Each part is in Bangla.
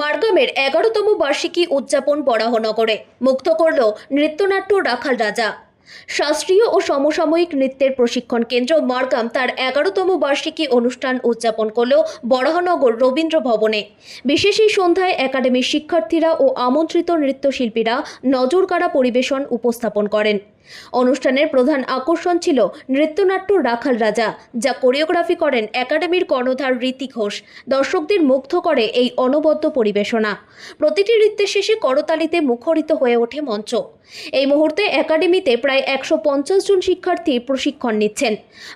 মার্গামের এগারোতম বার্ষিকী উদযাপন বরাহনগরে মুক্ত করল নৃত্যনাট্য রাখাল রাজা। শাস্ত্রীয় ও সমসাময়িক নৃত্যের প্রশিক্ষণ কেন্দ্র মার্গাম তার এগারোতম বার্ষিকী অনুষ্ঠান উদযাপন করল বরাহনগর রবীন্দ্র ভবনে। বিশেষ এই সন্ধ্যায় একাডেমির শিক্ষার্থীরা ও আমন্ত্রিত নৃত্যশিল্পীরা নজরকাড়া পরিবেশন উপস্থাপন করেন। অনুষ্ঠানের প্রধান আকর্ষণ ছিল নৃত্যনাট্য রাখাল রাজা, যা কোরিওগ্রাফি করেন একাডেমির কর্ণধার রীতি ঘোষ। দর্শকদের মুগ্ধ করে এই অনবদ্য পরিবেশনা। প্রতিটি নৃত্যের শেষে করতালিতে মুখরিত হয়ে ওঠে মঞ্চ। এই মুহূর্তে একাডেমিতে প্রায় একশো পঞ্চাশ জন শিক্ষার্থী প্রশিক্ষণ নিচ্ছেন।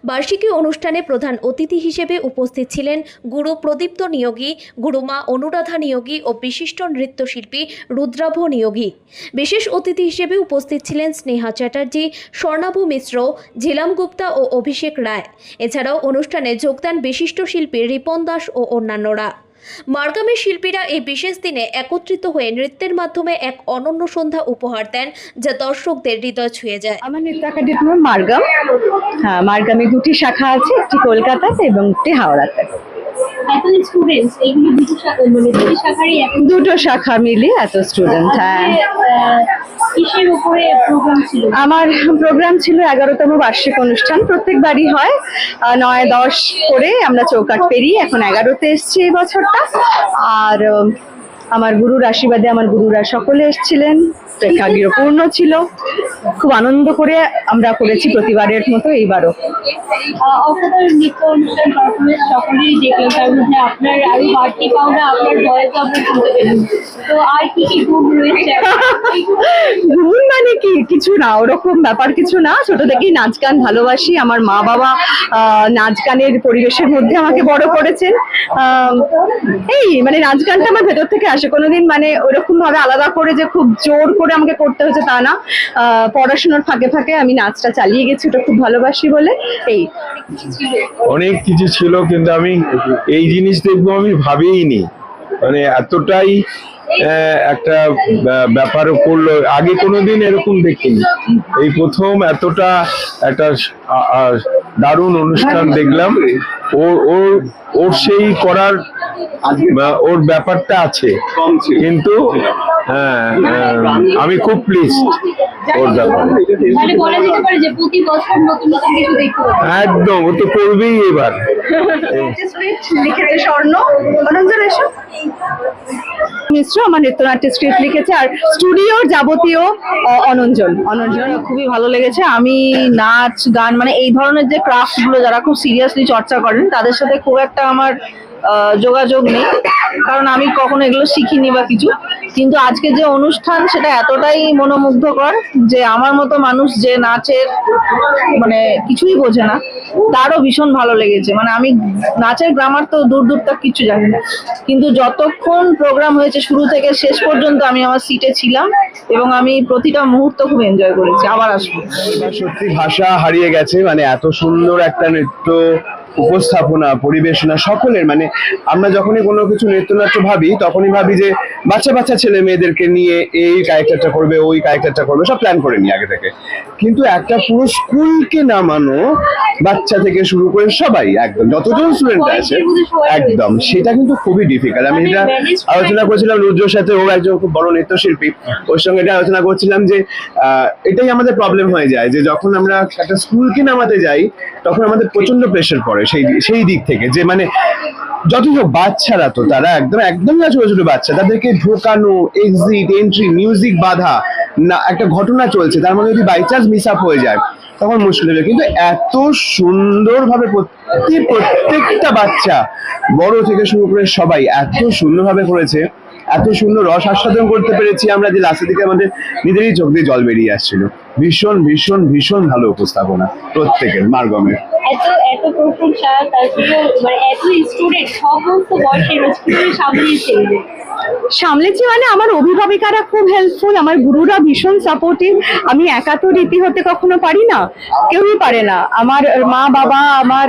বার্ষিকী অনুষ্ঠানে প্রধান অতিথি হিসেবে উপস্থিত ছিলেন গুরু প্রদীপ্ত নিয়োগী, গুরুমা অনুরাধা নিয়োগী ও বিশিষ্ট নৃত্যশিল্পী রুদ্রাভ নিয়োগী। বিশেষ অতিথি হিসেবে উপস্থিত ছিলেন স্নেহা চ্যাটার্জি। স্বর্ণাভ মিশ্র ঝিলাম গুপ্তা ও অভিষেক রায়। এছাড়াও অনুষ্ঠানে যোগদান বিশিষ্ট শিল্পী রিপন দাস ও অন্যান্যরা। মার্গামের শিল্পীরা এই বিশেষ দিনে একত্রিত হয়ে নৃত্যের মাধ্যমে এক অনন্য সন্ধ্যা উপহার দেন যা দর্শকদের হৃদয় ছুঁয়ে যায়। আমার নৃত্য একাডেমি মার্গাম। হ্যাঁ মার্গামে দুটি শাখা আছে একটি কলকাতাতে এবং একটি হাওড়াতে। এখন স্টুডেন্টস এইগুলো দুটো শা- মানে দুটো শাখারই দুটো শাখা মিলে এত স্টুডেন্ট হ্যাঁ। আমার প্রোগ্রাম ছিল এগারোতম বার্ষিক অনুষ্ঠান। প্রত্যেকবারই হয় নয়, দশ করে আমরা চৌকাট পেরিয়ে এখন এগারোতে এসছি এই বছরটা। আর আমার গুরুর আশীর্বাদে আমার গুরুরা সকলে এসছিলেন। প্রেক্ষাগৃহ পূর্ণ ছিল। খুব আনন্দ করে আমরা করেছি প্রতিবারের মতো এইবারও। মানে কি? কিছু না ওরকম ব্যাপার কিছু না। ছোট থেকেই নাচ গান ভালোবাসি। আমার মা বাবা নাচ গানের পরিবেশের মধ্যে আমাকে বড় করেছেন। আহ, এই মানে নাচ গানটা আমার ভেতর থেকে আসে। কোনোদিন মানে ওরকম ভাবে আলাদা করে যে খুব জোর করে আমাকে করতে হচ্ছে তা না। পড়াশোনার ফাঁকে ফাঁকে আমি নাচটা চালিয়ে গেছি, ওটা খুব ভালোবাসি বলে। এই। অনেক কিছু ছিল, কিন্তু আমি এই জিনিস দেখব আমি ভাবিনি মানে এতটাই একটা ব্যাপার করল আগে কোনোদিন এরকম দেখিনি। এই প্রথম এতটা একটা দারুণ অনুষ্ঠান দেখলাম। ওর ওর ওর সেই করার ওর ব্যাপারটা আছে। কিন্তু হ্যাঁ আমি খুব প্লিজ ওর ব্যাপারে একদম ও তো করবেই এবার। লিখেছে স্বর্ণ। মিশ্র আমার নৃত্যনাট্য স্ক্রিপ্ট লিখেছে আর স্টুডিওর যাবতীয় অনঞ্জন। অনঞ্জন খুবই ভালো লেগেছে। আমি নাচ গান মানে এই ধরনের যে ক্রাফটগুলো যারা খুব সিরিয়াসলি চর্চা করেন তাদের সাথে খুব একটা আমার আহ, যোগাযোগ নেই। কারণ আমি কখনো এগুলো শিখিনি বা কিছু। কিন্তু আজকে যে অনুষ্ঠান, সেটা এতটাই মনোমুগ্ধকর যে আমার মতো মানুষ যে নাচের মানে কিছুই বোঝে না, তারও ভীষণ ভালো লেগেছে। মানে আমি নাচের গ্রামার তো দূর দূর তক কিছু জানি না। কিন্তু যতক্ষণ প্রোগ্রাম হয়েছে শুরু থেকে শেষ পর্যন্ত আমি আমার সিটে ছিলাম এবং আমি প্রতিটা মুহূর্ত খুব এনজয় করেছি। আবার আসব। সত্যি ভাষা হারিয়ে গেছে মানে এত সুন্দর একটা নৃত্য উপস্থাপনা, পরিবেশনা সকলের মানে আমরা যখনই কোনো কিছু নৃত্যনাট্য ভাবি, তখনই ভাবি যে বাচ্চা বাচ্চা ছেলে মেয়েদেরকে নিয়ে এই ক্যারেক্টারটা করবে, ওই ক্যারেক্টারটা করবে, সব প্ল্যান করে নিই আগে থেকে। কিন্তু একটা পুরো স্কুলকে নামানো বাচ্চা থেকে শুরু করে সবাই একদম যতজন স্টুডেন্ট আছে একদম সেটা কিন্তু খুবই ডিফিকাল্ট আমি যেটা আলোচনা করেছিলাম রুদ্রর সাথে ও একজন খুব বড় নৃত্যশিল্পী ওর সঙ্গে এটা আলোচনা করছিলাম যে এটাই আমাদের প্রবলেম হয়ে যায় যে যখন আমরা একটা স্কুলকে নামাতে যাই তখন আমাদের প্রচণ্ড প্রেশার পড়ে সেই সেই দিক থেকে যে মানে যতই হোক বাচ্চারা তো তারা একদম একদম না ছোট ছোট বাচ্চা তাদেরকে ঢোকানো এক্সিট এন্ট্রি মিউজিক বাধা না একটা ঘটনা চলছে তার মধ্যে যদি বাই চান্স মিস আপ হয়ে যায় তখন মুশকিল হবে। কিন্তু এত সুন্দরভাবে প্রত্যেক প্রত্যেকটা বাচ্চা বড় থেকে শুরু করে সবাই এত সুন্দরভাবে করেছে, এত সুন্দর রস আস্বাদন করতে পেরেছি আমরা যে লাস্টের দিকে আমাদের নিজেরই চোখ দিয়ে জল বেরিয়ে আসছিল। ভীষণ ভীষণ ভীষণ ভালো উপস্থাপনা প্রত্যেকের, মার্গমের। এত এত প্রশংসা মানে সমস্ত বয়সের সামলিয়েছে সামলেছি মানে আমার অভিভাবিকারা খুব হেল্পফুল আমার গুরুরা ভীষণ সাপোর্টিভ আমি একা তো রীতি হতে কখনো পারি না কেউই পারে না। আমার মা বাবা আমার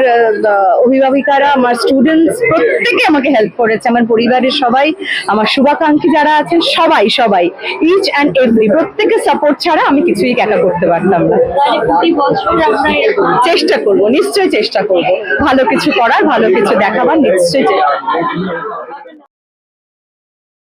অভিভাবিকারা আমার স্টুডেন্টস প্রত্যেকে আমাকে হেল্প করেছে। আমার পরিবারের সবাই আমার শুভাকাঙ্ক্ষী যারা আছেন সবাই সবাই ইচ অ্যান্ড এভরি প্রত্যেকের সাপোর্ট ছাড়া আমি কিছুই একা করতে পারতাম না। চেষ্টা করব নিশ্চয়ই চেষ্টা করব। ভালো কিছু করার ভালো কিছু দেখাবার নিশ্চয়ই চেষ্টা।